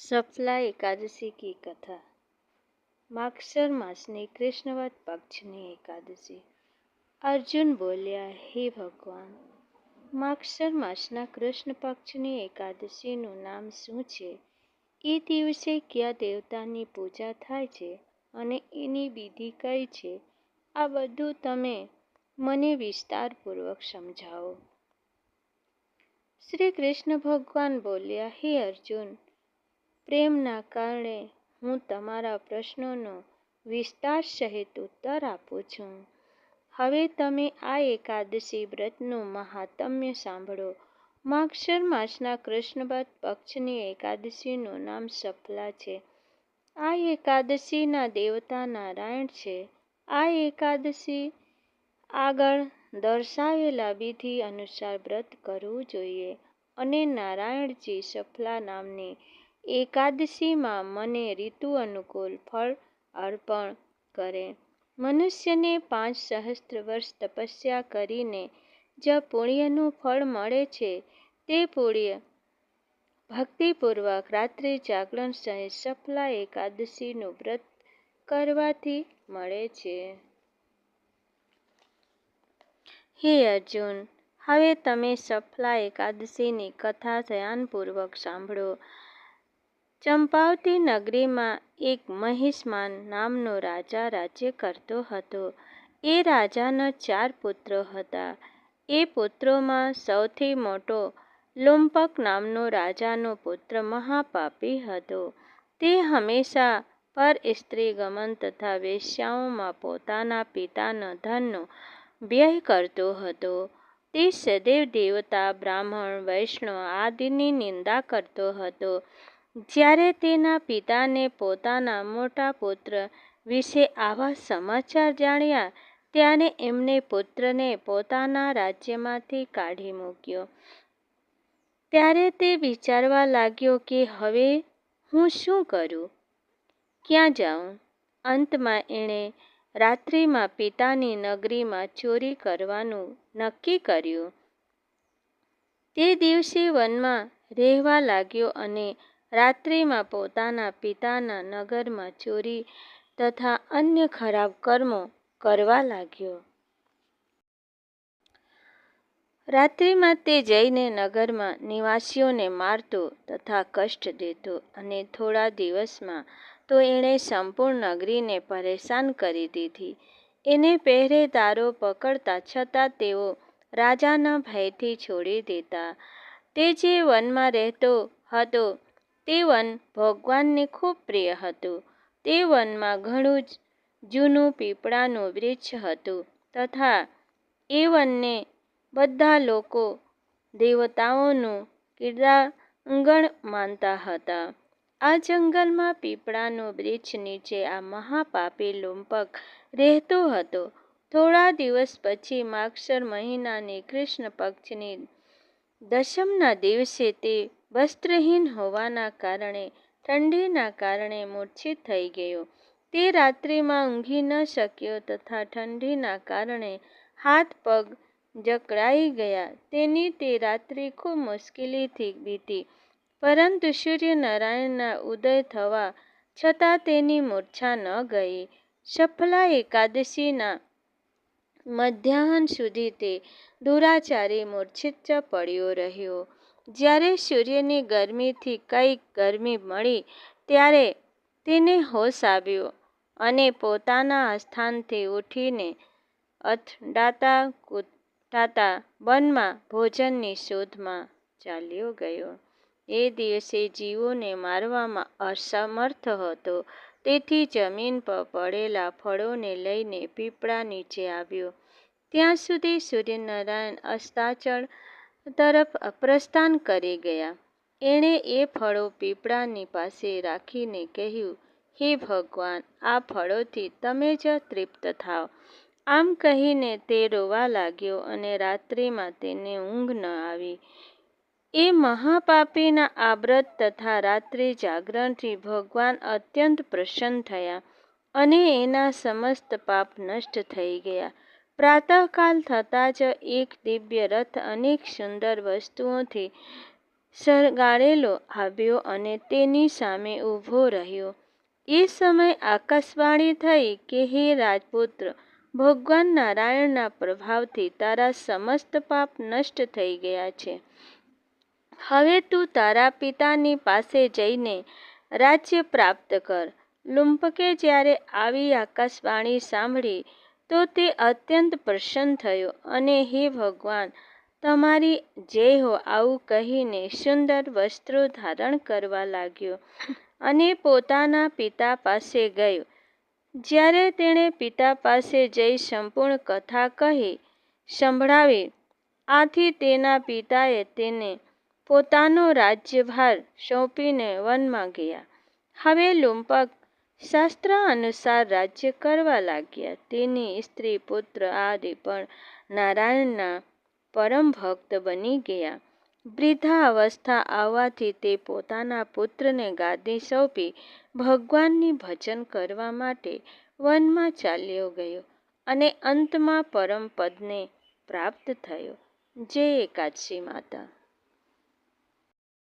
સફલા એકાદશી કી કથા. માક્ષર માસની કૃષ્ણવત પક્ષની એકાદશી. અર્જુન બોલ્યા, હે ભગવાન માક્ષર માસના કૃષ્ણ પક્ષની એકાદશીનું નામ શું છે? એ દિવસે કયા દેવતાની પૂજા થાય છે અને એની વિધિ કઈ છે? આ બધું તમે મને વિસ્તારપૂર્વક સમજાવો. શ્રી કૃષ્ણ ભગવાન બોલ્યા, હે અર્જુન પ્રેમના કારણે હું તમારા પ્રશ્નોનો વિસ્તાર સહિત ઉત્તર આપું છું. હવે તમે આ એકાદશી વ્રતનું મહાત્મ્ય સાંભળો. માક્ષર માસના કૃષ્ણવદ પક્ષની એકાદશીનું નામ સફલા છે. આ એકાદશીના દેવતા નારાયણ છે. આ એકાદશી આગળ દર્શાવેલા વિધિ અનુસાર વ્રત કરવું જોઈએ અને નારાયણજી સફલા નામની એકાદશીમાં મને ઋતુ અનુકૂળ ફળ અર્પણ કરે. મનુષ્યને પાંચ સહસ્ત્ર વર્ષ તપસ્યા કરીને જ પુણ્યનું ફળ મળે છે. તે પુણ્ય ભક્તિપૂર્વક રાત્રિ જાગરણ સહિત સફલા એકાદશીનું વ્રત કરવાથી મળે છે. હે અર્જુન, હવે તમે સફલા એકાદશીની કથા ધ્યાનપૂર્વક સાંભળો. ચંપાવતી નગરીમાં એક મહિષ્માન નામનો રાજા રાજ્ય કરતો હતો. એ રાજાના ચાર પુત્રો હતા. એ પુત્રોમાં સૌથી મોટો લુંપક નામનો રાજાનો પુત્ર મહાપાપી હતો. તે હંમેશા પર સ્ત્રી ગમન તથા વેશ્યાઓમાં પોતાના પિતાના ધનનો વ્યય કરતો હતો. તે સદૈવ દેવતા, બ્રાહ્મણ, વૈષ્ણવ આદિની નિંદા કરતો હતો. જ્યારે તેના પિતાને પોતાના મોટા પુત્ર વિશે આવા સમાચાર જાણ્યા, ત્યારે એમણે પુત્રને પોતાના રાજ્યમાંથી કાઢી મૂક્યો. ત્યારે તે વિચારવા લાગ્યો કે હવે હું શું કરું? ક્યાં જાઉં? અંતમાં એણે રાત્રિમાં પિતાની નગરીમાં ચોરી કરવાનું નક્કી કર્યું. તે દિવસે વનમાં રહેવા લાગ્યો અને રાત્રિમાં પોતાના પિતાના નગરમાં ચોરી તથા અન્ય ખરાબ કર્મો કરવા લાગ્યો. રાત્રિમાં તે જઈને નગરમાં નિવાસીઓને મારતો તથા કષ્ટ દેતો અને થોડા દિવસમાં તો એણે સંપૂર્ણ નગરીને પરેશાન કરી દીધી. એને પહેરેદારો પકડતા છતાં તેઓ રાજાના ભયથી છોડી દેતા. તે જે વનમાં રહેતો હતો તે વન ભગવાનને ખૂબ પ્રિય હતું. તે વનમાં ઘણું જ જૂનું પીપળાનું વૃક્ષ હતું તથા એ વનને બધા લોકો દેવતાઓનું ક્રીડાંગણ માનતા હતા. આ જંગલમાં પીપળાનું વૃક્ષ નીચે આ મહાપાપી લુંપક રહેતો હતો. થોડા દિવસ પછી માક્ષર મહિનાની કૃષ્ણ પક્ષની દશમના દિવસે તે વસ્ત્રહીન હોવાના કારણે, ઠંડીના કારણે મૂર્છિત થઈ ગયો. તે રાત્રિમાં ઊંઘી ન શક્યો તથા ઠંડીના કારણે હાથ પગ જકડાઈ ગયા. તેની તે રાત્રિ ખૂબ મુશ્કેલીથી બીતી પરંતુ સૂર્યનારાયણના ઉદય થવા છતાં તેની મૂર્છા ન ગઈ. સફલા એકાદશીના મધ્યાહન સુધી તે દુરાચારી મૂર્છિત પડ્યો રહ્યો. જ્યારે સૂર્યની ગરમીથી કંઈક ગરમી મળી, ત્યારે તેને હોશ આવ્યો અને પોતાના સ્થાનથી ઉઠીને અથડાતા કૂદતા વનમાં ભોજનની શોધમાં ચાલ્યો ગયો. એ દિવસે જીવોને મારવામાં અસમર્થ હતો. તેથી જમીન પર પડેલા ફળોને લઈને પીપળા નીચે આવ્યો. ત્યાં સુધી સૂર્યનારાયણ અસ્તાચળ તરફ પ્રસ્થાન કરી ગયા. એણે એ ફળો પીપળાની પાસે રાખીને કહ્યું, હે ભગવાન, આ ફળોથી તમે જ તૃપ્ત થાઓ. આમ કહીને તે રોવા લાગ્યો અને રાત્રિમાં તેને ઊંઘ ન આવી. એ મહાપાપીના આ વ્રત તથા રાત્રિ જાગરણથી ભગવાન અત્યંત પ્રસન્ન થયા અને એના સમસ્ત પાપ નષ્ટ થઈ ગયા. પ્રાતઃકાલ થતાં જ એક દિવ્ય રથ અનેક સુંદર વસ્તુઓથી શણગારેલો આવ્યો અને તેની સામે ઊભો રહ્યો. એ સમયે આકાશવાણી થઈ કે, હે રાજપુત્ર, ભગવાન નારાયણના પ્રભાવથી તારા સમસ્ત પાપ નષ્ટ થઈ ગયા છે. હવે તું તારા પિતાની પાસે જઈને રાજ્ય પ્રાપ્ત કર. લુંપકે જ્યારે આવી આકાશવાણી સાંભળી તો તે અત્યંત પ્રસન્ન થયો અને હે ભગવાન, તમારી જય હો આવું કહીને સુંદર વસ્ત્રો ધારણ કરવા લાગ્યો અને પોતાના પિતા પાસે ગયો. જ્યારે તેણે પિતા પાસે જઈ સંપૂર્ણ કથા કહી સંભળાવી. આથી તેના પિતાએ તેને પોતાનો રાજ્યભાર સોંપીને વનમાં ગયા. હવે લુંપક શાસ્ત્ર અનુસાર રાજ્ય કરવા લાગ્યા. તેની સ્ત્રી પુત્ર આદિ પણ નારાયણના પરમ ભક્ત બની ગયા. વૃદ્ધાવસ્થા આવવાથી તે પોતાના પુત્રને ગાદી સોંપી ભગવાનની ભજન કરવા માટે વનમાં ચાલ્યો ગયો અને અંતમાં પરમ પદને પ્રાપ્ત થયો. જય એકાદશી માતા